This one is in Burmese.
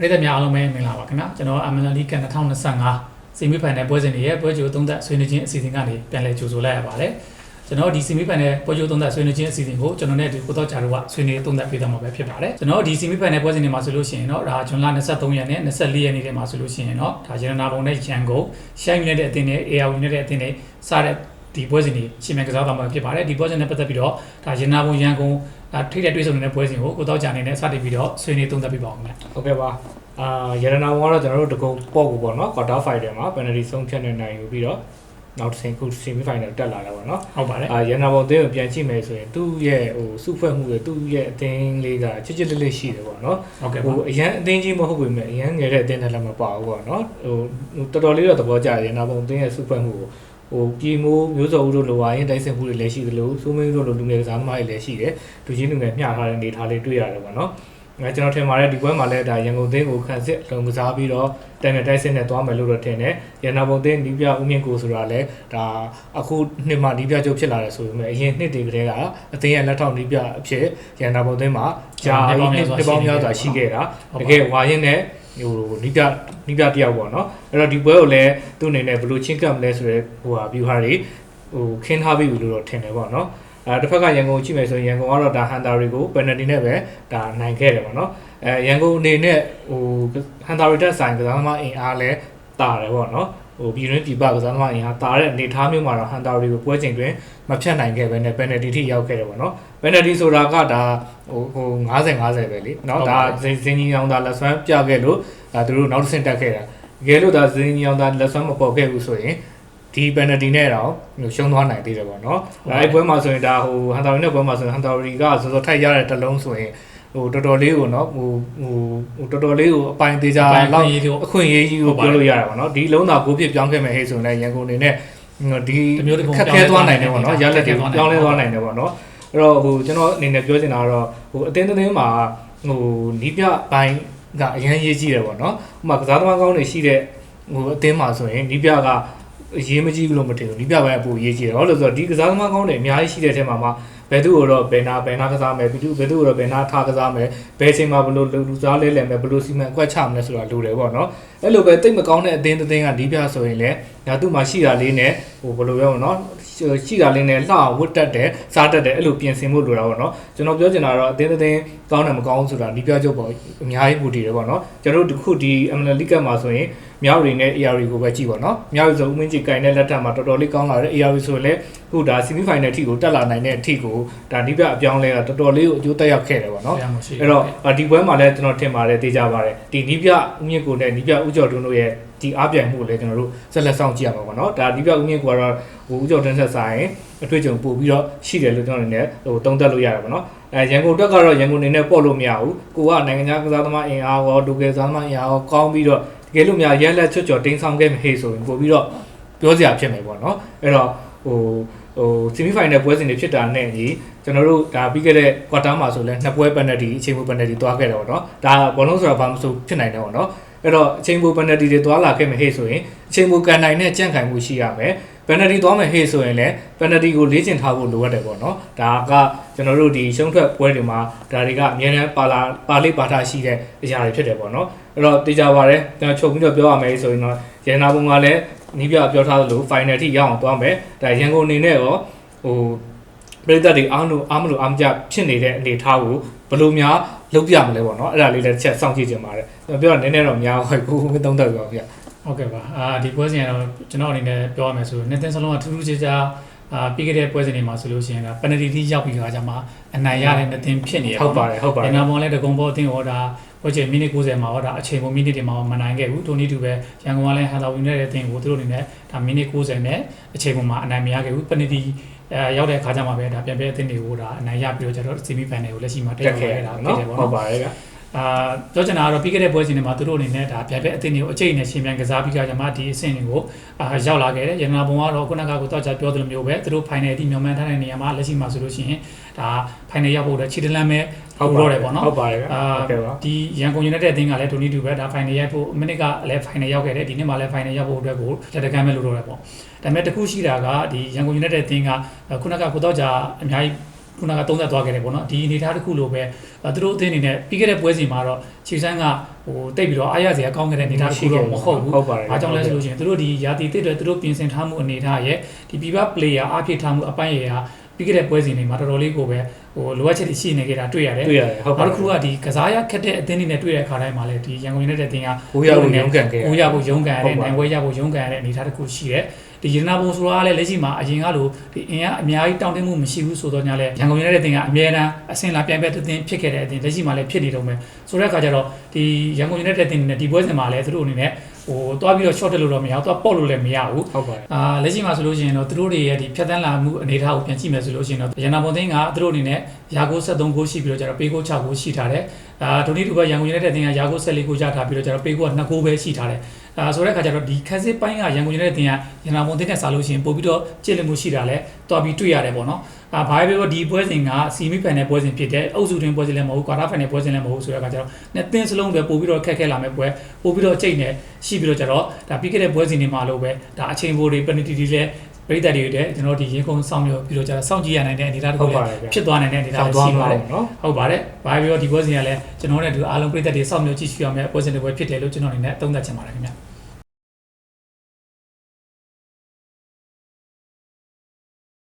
ပြည်သက်များအားလုံးပဲမင်္ဂလာပါခင်ဗျာကျွန်တော် Amazon League 2025စီမီဖိုင်နယ်ပွဲစဉ်တွေရဲ့ပွဲကြိုသုံးသက်ဆွေးနွေးခြင်းအစီအစဉ်ကနေပြန်လည်ကြိုဆိုလိုက်ရပါတယ်ကျွန်တော်ဒီစီမီဖိုင်နယ်ပွဲကြိုသုံးသက်ဆွေးနွေးခြင်းအစီအစဉ်ကိုကျွန်တော်နဲ့ဒီကိုတော့ဂျာတို့ကဆွေးနွေးသုံးသက်ပေးသွားမှာပဲဖြစ်ပါတယ်ကျွန်တော်ဒီစီမီဖိုင်နယ်ပွဲစဉ်တွေမှာဆိုလို့ရှိရင်တော့ဒါဇွန်လ23ရက်နဲ့24ရက်နေ့တွေမှာဆိုလို့ရှိရင်တော့ဒါရတနာပုံနဲ့ရန်ကုန်ရှိုင်းမြတဲ့အတင်းနဲ့ AR နဲ့တဲ့အတင်းနဲ့စတဲ့ ဒီပွဲစဉ်တွေရှင်မြန်ကစားသွားမှာဖြစ်ပါတယ်ဒီပွဲစဉ်နဲ့ပတ်သက်ပြီးတော့ဒါရတနာပုံရန်ကုန်ဒါထိတဲ့တွေးဆုံနေတဲ့ပွဲစဉ်ကိုကိုတော့ဂျာနေနဲ့စတင်ပြီးတော့ဆွေးနွေးသုံးသက်ပေးပါအောင်ခင်ဗျာဟုတ်ကဲ့ပါအာရတနာဝန်ကတော့ကျွန်တော်တို့တကုံပေါ့ကိုပေါ့နော် quarter final မှာ penalty ဆုံးဖြတ်နေနိုင်ယူပြီးတော့နောက်တစ်ဆင့်ခု semi final တက်လာတာပေါ့နော်ဟုတ်ပါတယ်အာရတနာဝန်အသင်းကိုပြန်ကြည့်မယ်ဆိုရင်သူ့ရဲ့ဟိုစုဖွဲ့မှုတွေသူ့ရဲ့အသင်းလေးကချစ်ချစ်လေးလေးရှိတယ်ပေါ့နော်ဟုတ်ကဲ့ဟိုပါအရန်အသင်းကြီးမဟုတ်ပေမဲ့အရန်ငယ်တဲ့အသင်းနဲ့လည်းမပါဘူးပေါ့နော်ဟိုတော်တော်လေးတော့သဘောကျတယ်ရတနာဝန်အသင်းရဲ့စုဖွဲ့မှုကို ဟိုပြည်မိုးမျိုးစောဦးတို့လိုဝါရင်တိုက်စင်မှုတွေလည်းရှိသလိုစိုးမင်းတို့လိုလူငယ်ကစားသမားတွေလည်းရှိတယ်လူကြီးလူငယ်မျှထားတဲ့အနေအထားလေးတွေ့ရတယ်ပေါ့နော် အဲကျွန်တော်ထင်ပါတယ်ဒီပွဲမှာလည်းဒါရန်ကုန်သင်းကိုခန့်စစ်လုံကစားပြီးတော့တန်မြတိုက်စစ်နဲ့သွားမယ်လို့တော့ထင်တယ်။ရန်နာဘုံသင်းနီးပြဦးမြင့်ကိုဆိုတာလည်းဒါအခုနှစ်မှနီးပြချုပ်ဖြစ်လာတယ်ဆိုပေမဲ့အရင်နှစ်တွေကတည်းကအသင်းရဲ့လက်ထောက်နီးပြအဖြစ်ရန်နာဘုံသင်းမှာဂျာနှစ်နှစ်ပေါင်းများစွာရှိခဲ့တာတကယ်ဝါရင်နဲ့ဟိုနီးပြနီးပြတယောက်ပေါ့နော်။အဲ့တော့ဒီပွဲကိုလည်းသူ့အနေနဲ့ဘယ်လိုချင်းကပ်မလဲဆိုတော့ဟိုဟာ view ဟာတွေဟိုခင်းထားပြီလို့တော့ထင်တယ်ပေါ့နော်။ အဲတစ်ဖက်ကရန်ကုန်ကြည့်မယ်ဆိုရင်ရန်ကုန်ကတော့ဒါဟန်တာရီကိုပယ်နတီနဲ့ပဲဒါနိုင်ခဲ့တယ်ပေါ့နော်အဲရန်ကုန်အနေနဲ့ဟိုဟန်တာရီတက်ဆိုင်ကစားသမားအင်အားလဲတာတယ်ပေါ့နော်ဟိုပြည်တွင်းပြည်ပကစားသမားအင်အားတာတဲ့အနေအထားမျိုးမှာတော့ဟန်တာရီကိုပွဲချိန်တွင်မဖြတ်နိုင်ခဲ့ပဲနဲ့ပယ်နတီထိရောက်ခဲ့တယ်ပေါ့နော်ပယ်နတီဆိုတာကဒါဟိုဟို90 50ပဲလေနော်ဒါဇင်းဇင်းကြီးအောင်ဒါလက်ဆွမ်းပြခဲ့လို့ဒါသူတို့နောက်တစ်ဆင့်တက်ခဲ့တာတကယ်လို့ဒါဇင်းကြီးအောင်ဒါလက်ဆွမ်းမပေါ်ခဲ့ဘူးဆိုရင် ဒီ penalty နဲ့တော့ရှုံးသွားနိုင်သေးတယ်ပေါ့နော်။အဲပွဲမှာဆိုရင်ဒါဟိုဟန်တာရီနဲ့ပွဲမှာဆိုရင်ဟန်တာရီကစောစောထိုက်ရတဲ့တစ်လုံးဆိုရင်ဟိုတော်တော်လေးကိုနော်ဟိုဟိုဟိုတော်တော်လေးကိုအပိုင်သေးကြအပိုင်လောက်ရေးတို့အခွင့်အရေးကြီးကိုပြောလို့ရတာပေါ့နော်။ဒီလုံးသာကိုဖြစ်ပြောင်းခဲ့မယ်ဟဲ့ဆိုရင်လည်းရန်ကုန်နေနဲ့ဒီတစ်မျိုးတစ်ပုံခက်ခဲသွားနိုင်တယ်ပေါ့နော်။ပြောရင်းလဲလက်တွေသွားနိုင်တယ်ပြောင်းလဲသွားနိုင်တယ်ပေါ့နော်။အဲ့တော့ဟိုကျွန်တော်အနေနဲ့ပြောချင်တာကတော့ဟိုအတင်းတင်းမှာဟိုနီးပြပိုင်းကအရင်ရေးကြည့်တယ်ပေါ့နော်။ဥပမာကစားသမားကောင်းတွေရှိတဲ့ဟိုအတင်းမှာဆိုရင်နီးပြက အရေးမကြီးဘူးလို့မထင်ဘူးဒီပြပဲအပူရေးကြည့်တယ်ဟောလို့ဆိုတော့ဒီကစားသမားကောင်းတွေအများကြီးရှိတဲ့ထဲမှာမှဘယ်သူ့ကိုတော့ဘယ်နာဘယ်နာကစားမယ်ပြီးသူဘယ်သူ့ကိုတော့ဘယ်နာထားကစားမယ်ဘယ်ချိန်မှာဘယ်လိုလူစားလဲလဲမယ်ဘယ်လိုစီမံအကွက်ချမလဲဆိုတာလိုတယ်ပေါ့နော်အဲ့လိုပဲတိတ်မကောင်းတဲ့အသင်းတစ်သင်းကဒီပြဆိုရင်လည်းညာသူ့မှာရှိတာလေးနဲ့ဟိုဘယ်လိုပြောမလဲနော် ရှိတာလေးနဲ့လှဝတ်တက်တယ်စားတက်တယ်အဲ့လိုပြင်ဆင်ဖို့လိုတာပေါ့နော်ကျွန်တော်ပြောချင်တာတော့အသင်းတစ်သင်းကောင်းတယ်မကောင်းဘူးဆိုတာဒီပြချုပ်ပေါ့အများကြီးပူတည်တယ်ပေါ့နော်ကျွန်တော်တို့ဒီခုဒီ ML League မှာဆိုရင်မြောက်ရီနဲ့ AR ကိုပဲကြည့်ပါတော့။မြောက်ရီဆိုဦးမင်းကြီးကင်တဲ့လက်ထက်မှာတော်တော်လေးကောင်းလာတယ် AR ဆိုရင်လည်းခုဒါ semi final အထိကိုတက်လာနိုင်တဲ့အထိကိုဒါဒီပြအပြောင်းလဲကတော်တော်လေးကိုအကျိုးတက်ရောက်ခဲ့တယ်ပေါ့နော်ဆရာမရှိ။အဲ့တော့ဒီပွဲမှာလည်းကျွန်တော်ထင်ပါတယ်သိကြပါတယ်။ဒီနီးပြဦးမြင့်ကိုနဲ့နီးပြဦးကျော်တွန်းတို့ရဲ့ ဒီအားပြိုင်မှုကိုလည်းကျွန်တော်တို့ဆက်လက်ဆောင်ကြည့်ရမှာပေါ့နော်။ဒါနီးပြဦးမြင့်ကတော့ဟိုဦးကျော်တွန်းဆက်ဆိုင်အတွေ့အကြုံပို့ပြီးတော့ရှိတယ်လို့ကျွန်တော်အနေနဲ့ဟိုတုံးသက်လို့ရတယ်ပေါ့နော်။အဲရန်ကုန်တက်ကတော့ရန်ကုန်နေနဲ့ပေါ့လို့မရဘူး။ကိုကနိုင်ငံခြားကစားသမားအင်အားရောဒုကယ်စားသမားအင်အားရောကောင်းပြီးတော့တကယ်လို့များရက်လက်ချွတ်ချော်တင်းဆောင်ခဲ့မဟေ့ဆိုရင်ပို့ပြီးတော့ပြောစရာဖြစ်မယ်ပေါ့နော်အဲ့တော့ဟိုဟို semi final ပွဲစဉ်တွေဖြစ်တာနဲ့ညီကျွန်တော်တို့ဒါပြီးခဲ့တဲ့ quarter မှာဆိုလဲနှစ်ပွဲ penalty အချိန်ပို penalty သွားခဲ့တယ်ပေါ့နော်ဒါဘောလုံးဆိုတာဘာမှမဆိုဖြစ်နိုင်တယ်ပေါ့နော် အဲ့တော့အချိန်ပို penalty တွေသွားလာခဲ့မဟေ့ဆိုရင်အချိန်ပိုကန်နိုင်တဲ့ကြန့်ခိုင်မှုရှိရမယ် penalty သွားမယ်ဟေ့ဆိုရင်လည်း penalty ကိုလေ့ကျင့်ထားဖို့လိုအပ်တယ်ပေါ့နော်ဒါကကျွန်တော်တို့ဒီရှုံးထွက်ပွဲတွေမှာဒါတွေကအများနဲ့ပါလာပါလေးပါတာရှိတဲ့အရာတွေဖြစ်တယ်ပေါ့နော်အဲ့တော့တေချာပါတယ်ကျွန်တော်ချုပ်ပြီးတော့ပြောရမယ်ဆိုရင်တော့ရန်နာဘုံကလည်းနီးပြပြောထားသလို final ထိရအောင်သွားမယ်ဒါရန်ကုန်အနေနဲ့ရောဟိုပြည်သက်တွေအားလို့အားမလို့အားမကြဖြစ်နေတဲ့အနေအထားကိုဘယ်လိုများ လုပ်ပြမလဲပေါ့နော်အဲ့ဒါလေးလည်းတစ်ချက်စောင့်ကြည့်ကြပါမယ်ကျွန်တော်ပြောတော့နည်းနည်းတော့များဟိုကိုကိုသုံးသက်ပြောပြဟုတ်ကဲ့ပါအာဒီပွဲစဉ်ကတော့ကျွန်တော်အနေနဲ့ပြောရမယ်ဆိုရင်နှစ်သင်းစလုံးကထူးထူးခြားခြားအာပြီးခဲ့တဲ့ပွဲစဉ်တွေမှာဆိုလို့ရှိရင်ကပယ်နတီတီရောက်ပြီးခါကျမှအနိုင်ရတဲ့နှစ်သင်းဖြစ်နေရဟုတ်ပါတယ်ဟုတ်ပါတဒီယ်နာမောင်လည်းတကုံပေါ်အသင်းဟောတာပွဲချိန်မိနစ်90မှာဟောတာအချိန်ပုံမိနစ်တွေမှာမနိုင်ခဲ့ဘူးတိုနီတူပဲရန်ကုန်ကလည်းဟန်တာဝင်းတဲ့အသင်းကိုသူတို့အနေနဲ့ဒါမိနစ်90နဲ့အချိန်ပုံမှာအနိုင်မရခဲ့ဘူးပယ်နတီ အဲရောက်တဲ့ခါကျမှပဲဒါပြန်ပြအသင်းတွေကိုဒါအနိုင်ရပြီးတော့ကျတော့ဆီမီဖိုင်နယ်ကိုလက်ရှိမှာတက်တက်ရောက်ခဲ့ခဲ့တာတာဖြစ်နော်တယ်ပေါ့ဟုတ်နော်ပါတယ်ကအာပြောချင်တာကတော့ပြီးခဲ့တဲ့ပွဲစဉ်တွေမှာသူတို့အနေနဲ့ဒါပြိုင်ပွဲအသင်းတွေကိုအကျိတ်နဲ့ရှင်ပြန်ကစားပြီးကြကြမှာဒီအဆင့်တွေကိုအာရောက်လာခဲ့တယ်ရန်နာဘုံကတော့ခုနကကိုတော့ကြာပြောသလိုမျိုးပဲသူတို့ final အထိမျှော်မှန်းထားတဲ့နေရာမှာလက်ရှိမှာဆိုလို့ရှိရင်ဒါ final ရောက်ဖို့အတွက်ခြေတလန်းပဲ ဟုတ်တော့တယ်ပေါ့နော်ဟုတ်ပါတယ်ကအာဟုတ်ကဲ့ပါဒီရန်ကုန်ယူနိုက်တက်အသင်းကလည်းဒိုနီတူပဲဒါ final ရိုက်ဖို့မိနစ်ကလည်း final ရောက်ခဲ့တယ်ဒီနေ့မှလည်း final ရောက်ဖို့အတွက်ကိုလက်တကမ်းပဲလုပ်တော့တယ်ပေါ့ဒါပေမဲ့တခုရှိတာကဒီရန်ကုန်ယူနိုက်တက်အသင်းကခုနကကိုတော့ကြာအများကြီးခုနကသုံးသက်သွားခဲ့တယ်ပေါ့နော်ဒီအနေအထားတစ်ခုလိုပဲအဲသူတို့အသင်းအနေနဲ့ပြီးခဲ့တဲ့ပွဲစဉ်မှာတော့ခြေစမ်းကဟိုတိတ်ပြီးတော့အားရစရာကောင်းခဲ့တဲ့အနေအထားတစ်ခုတော့မဟုတ်ဘူးဟုတ်ပါတယ်အားကြောင့်လဲဆိုလို့ရှိရင်သူတို့ဒီယာတီတစ်တွေသူတို့ပြင်ဆင်ထားမှုအနေအထားရဲ့ဒီ PIBA player အားဖြည့်ထားမှုအပိုင်းရဲ့ဟာ ပြီးခဲ့တဲ့ပွဲစဉ်တွေမှာတော်တော်လေးကိုပဲဟိုလိုအပ်ချက်တွေရှိနေကြတာတွေ့ရတယ်တွေ့ရတယ်ဟုတ်ပါနောက်တစ်ခုကဒီကစားရခက်တဲ့အသင်းတွေနဲ့တွေ့တဲ့အခါတိုင်းမှာလည်းဒီရန်ကုန် United တဲ့အသင်းကကိုရဖို့ရုန်းကန်ခဲ့ကိုရဖို့ရုန်းကန်ရဟုတ်တဲ့ပါနိုင်ဝဲရဖို့ရုန်းကန်ရတဲ့အနေအထားတစ်ခုရှိတယ်ဒီရတနာဘုံဆိုတာကလည်းလက်ရှိမှာအရင်ကလိုဒီအင်အားအများကြီးတောင်းတမှုမရှိဘူးဆိုတော့ညလည်းရန်ကုန် United တဲ့အသင်းကအများအားအဆင်လာပြိုင်ပွဲတစ်သင်းဖြစ်ခဲ့တဲ့အသင်းလက်ရှိမှာလည်းဖြစ်နေတော့မယ်ဆိုတဲ့အခါကျတော့ဒီရန်ကုန် United တဲ့အသင်းနဲ့ဒီပွဲစဉ်မှာလည်းသူတို့အနေနဲ့ ဟိုတွားပြီးတော့ short တက်လို့တော့မရဘူးတွားပေါ့လို့လည်းမရဘူးဟုတ်ပါတယ်အာလက်ရှိမှာဆိုလို့ရှိရင်တော့သူတို့တွေရဲ့ဒီဖြတ်တန်းလာမှုအနေအထားကိုပြန်ကြည့်မယ်ဆိုလို့ရှိရင်တော့ရန်နာဘုံသိန်းကသူတို့အနေနဲ့ယာကို73ဂိုးရှိပြီးတော့ကျတော့ပေကို6ဂိုးရှိထားတယ်။အာဒိုနီတူကရန်ကုန်ယူနိုက်တက်အသင်းကယာကို14ဂိုးရထားပြီးတော့ကျတော့ပေကိုက2ဂိုးပဲရှိထားတယ်။ အာဆိုတဲ့အခါကျတော့ဒီခက်စစ်ပိုင်းကရန်ကုန်ယူနိုက်တက်အသင်းကရန်နာဘုံသိန်းနဲ့စားလို့ရှိရင်ပို့ပြီးတော့ကြည့်လည်မှုရှိတာလဲတွားပြီးတွေ့ရတယ်ပေါ့နော်။အာဘာပဲပြောဒီပွဲစဉ်ကစီမီဖန်တဲ့ပွဲစဉ်ဖြစ်တယ်။အုပ်စုတွင်ပွဲစဉ်လည်းမဟုတ်ဘူး၊ကွာတာဖန်တဲ့ပွဲစဉ်လည်းမဟုတ်ဘူးဆိုတဲ့အခါကျတော့နှစ်သင်းစလုံးပဲပို့ပြီးတော့ခက်ခဲလာမယ့်ပွဲပို့ပြီးတော့ကြိတ်နေရှိပြီးတော့ကျတော့ဒါပြီးခဲ့တဲ့ပွဲစဉ်တွေမှာလို့ပဲဒါအချိန်ပိုတွေ penalty တွေလည်းပရိသတ်တွေတဲ့ကျွန်တော်ဒီရင်ခုန်ဆောင်မျိုးပြီးတော့ကျတော့စောင့်ကြည့်ရနိုင်တဲ့အနေအထားတစ်ဟုခုတ်ပါလည်းတယ်ဗျဖြစ်သွားနိုင်တဲ့အနေအထားဆောတွေင်းသွားရှိမှာပါတယ်နော်ဟုတ်ပါတယ်ဘာပဲပြောဒီပွဲစဉ်ကလည်းကျွန်တော်တို့နဲ့ဒီအားလုံးပရိသတ်တွေစောင့်မျှော်ကြည့်ရှုရမယ့်ပွဲစဉ်တွေပဲဖြစ်တယ်လို့ကျွန်တော်အနေနဲ့သုံးသပ်ချင်ပါတယ်ခင်ဗျ